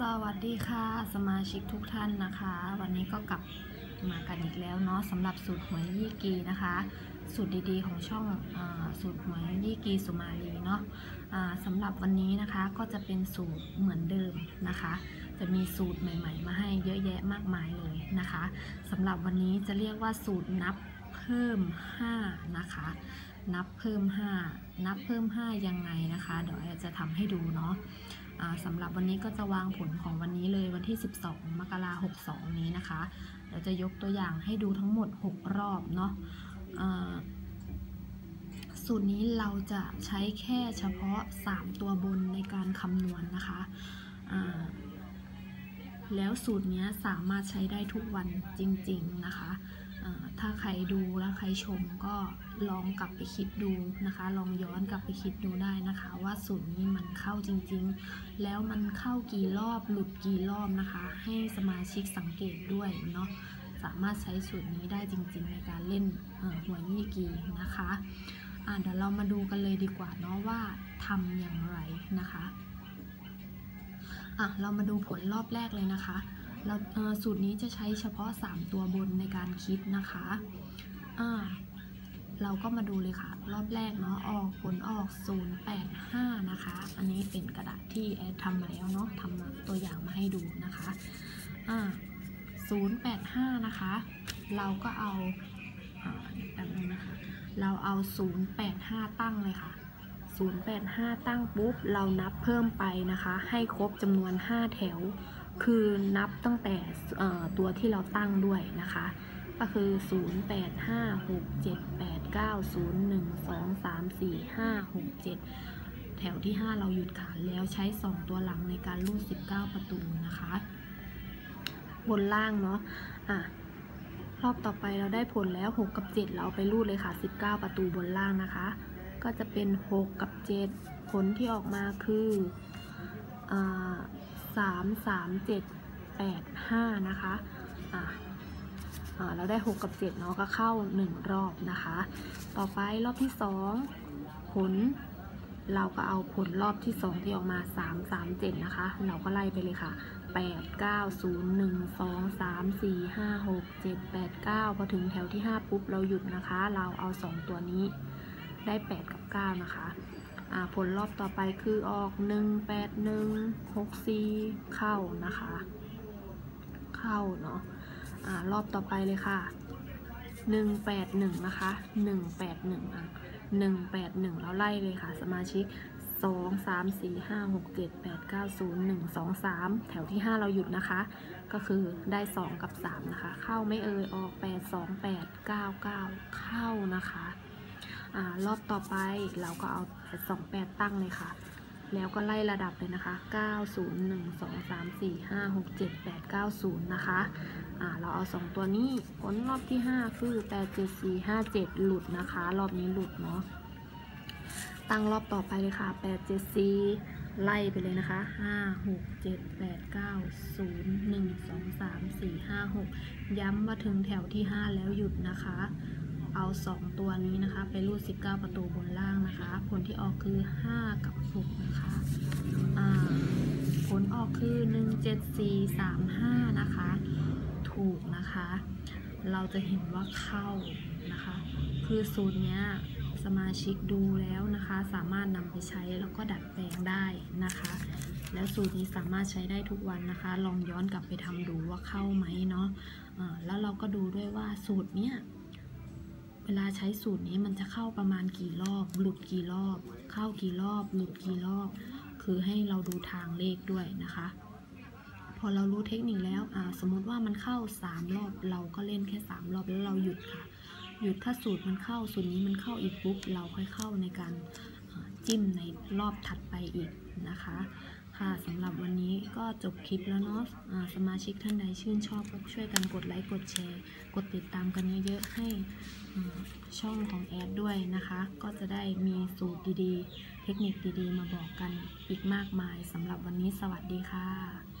สวัสดีค่ะสมาชิกทุกท่านนะคะ วันนี้ก็กลับมากันอีกแล้วเนาะสำหรับสูตรหวยยี่กีนะคะ สูตรดีๆของช่องอสูตรหวยยี่กีสุมาลีเนาะอ่าสำหรับวันนี้นะคะก็จะเป็นสูตรเหมือนเดิมนะคะ จะมีสูตรใหม่ ๆ มาให้เยอะแยะมากมายเลยนะคะสำหรับวันนี้จะเรียกว่าสูตรนับเพิ่ม 5 นะคะ นับเพิ่ม 5 นับเพิ่ม 5 ยังไงนะคะ เดี๋ยวจะทำให้ดูเนาะ สำหรับวันนี้ก็จะวางผลของวันนี้เลยวันที่ 12 มกราคม62นี้นะคะเดี๋ยวจะยกตัวอย่างให้ดูทั้งหมด 6 รอบเนาะสูตรนี้เราจะใช้แค่เฉพาะ 3 ตัวบนในการคำนวณนนะคะแล้วสูตรนี้สามารถใช้ได้ทุกวันจริง ๆ นะคะ ถ้าใครดูแล้วใครชมก็ลองกลับไปคิดดูนะคะ ลองย้อนกลับไปคิดดูได้นะคะ ว่าสูตรนี้มันเข้าจริงๆ แล้วมันเข้ากี่รอบหลุดกี่รอบนะคะ ให้สมาชิกสังเกตด้วยเนาะสามารถใช้สูตรนี้ได้จริง ๆ ในการเล่นเอ่อหวยยี่กีนะคะะเดี๋ยวเรามาดูกันเลยดีกว่าเนาะว่าทำอย่างไรนะคะอะเรามาดูผลรอบแรกเลยนะคะ เราเอ่อสูตรนี้จะใช้เฉพาะ 3 ตัวบนในการคิดนะคะเราก็มาดูเลยค่ะ รอบแรกเนาะออกผลออก 085 นะคะ อันนี้เป็นกระดาษที่แอดทำมาแล้วเนาะทำมาตัวอย่างมาให้ดูนะคะอ่า085 นะคะ เราก็เอาอ่าเดี๋ยวแป๊บนึงนะคะ เราเอา 085 ตั้งเลยค่ะ 085 ตั้งปุ๊บ เรานับเพิ่มไปนะคะ ให้ครบจำนวน 5 แถว คือนับตั้งแต่ตัวที่เราตั้งด้วยนะคะ ก็คือ 0 8 5 6 7 8 9 0 1 2 3 4 5 6 7 แถวที่ 5 เราหยุดค่ะแล้วใช้ 2 ตัวหลังในการรูด19 ประตูนะคะ บนล่างเนาะอะรอบต่อไปเราได้ผลแล้ว 6 กับ 7 เราเอาไปรูดเลยค่ะ 19 ประตูบนล่างนะคะ ก็จะเป็น 6 กับ 7 ผลที่ออกมาคืออ่า3 3 7 8 5นะคะอ่าเราได้ 6 กับ 7 เนาะก็เข้า 1 รอบนะคะ ต่อไปรอบที่ 2 ผล เราก็เอาผลรอบที่ 2 ที่ออกมา 3 3 7 นะคะ เราก็ไล่ไปเลยค่ะ 8 9 0 1 2 3 4 5 6 7 8 9 พอถึงแถวที่ 5 ปุ๊บ เราหยุดนะคะ เราเอา 2 ตัวนี้ได้ 8 กับ 9 นะคะ ผลรอบต่อไปคือออก 1 8 1 6 4 เข้านะคะ เข้าเนาะอ่ารอบต่อไปเลยค่ะ 181 นะคะ 181อะ181 แล้วไล่เลยค่ะ สมาชิก 2 3 4 5 6 7 8 9 0 1 2 3 แถวที่ 5 เราหยุดนะคะ ก็คือได้ 2 กับ 3 นะคะ เข้าไม่เอ่ยออก 8 2 8 9 9 เข้านะคะ อรอบต่อไปเราก็เอา2 8 ตั้งเลยค่ะ แล้วก็ไล่ระดับเลยนะคะ 9 0 1 2 3 4 5 6 7 8 9 0 นะคะอ่าเราเอา 2 ตัวนี้ผลรอบที่ 5 คือ 8 7 4 5 7 หลุดนะคะ รอบนี้หลุดเนาะ ตั้งรอบต่อไปเลยค่ะ 8 7 4ไล่ไปเลยนะคะ 5 6 7 8 9 0 1 2 3 4 5 6 ย้ำมาถึงแถวที่ 5 แล้วหยุดนะคะ เอา 2 ตัวนี้นะคะ ไปรูด 19 ประตูบนล่างนะคะ ผลที่ออกคือ 5 กับ 6 นะคะผลออกคือ 1 7 4 3 5 นะคะ ถูกนะคะ เราจะเห็นว่าเข้านะคะ คือสูตรเนี้ยสมาชิกดูแล้วนะคะ สามารถนำไปใช้แล้วก็ดัดแปลงได้นะคะ แล้วสูตรนี้สามารถใช้ได้ทุกวันนะคะ ลองย้อนกลับไปทำดูว่าเข้าไหมเนาะอ่าแล้วเราก็ดูด้วยว่าสูตรเนี้ย เวลาใช้สูตรนี้มันจะเข้าประมาณกี่รอบ หลุดกี่รอบ เข้ากี่รอบ หลุดกี่รอบ คือให้เราดูทางเลขด้วยนะคะ พอเรารู้เทคนิคแล้วอ่าสมมติว่ามันเข้า 3 รอบ เราก็เล่นแค่ 3 รอบแล้วเราหยุดค่ะ หยุดถ้าสูตรมันเข้าสูตรนี้มันเข้าอีกปุ๊บเราค่อยเข้าในการจิ้มในรอบถัดไปอีกนะคะ ค่ะสำหรับวันนี้ก็จบคลิปแล้วเนาะอ่าสมาชิกท่านใดชื่นชอบก็ช่วยกันกดไลค์กดแชร์ กดติดตามกันเยอะๆให้ช่องของแอดด้วยนะคะ ก็จะได้มีสูตรดีๆ เทคนิคดีๆ มาบอกกันอีกมากมายสำหรับวันนี้สวัสดีค่ะ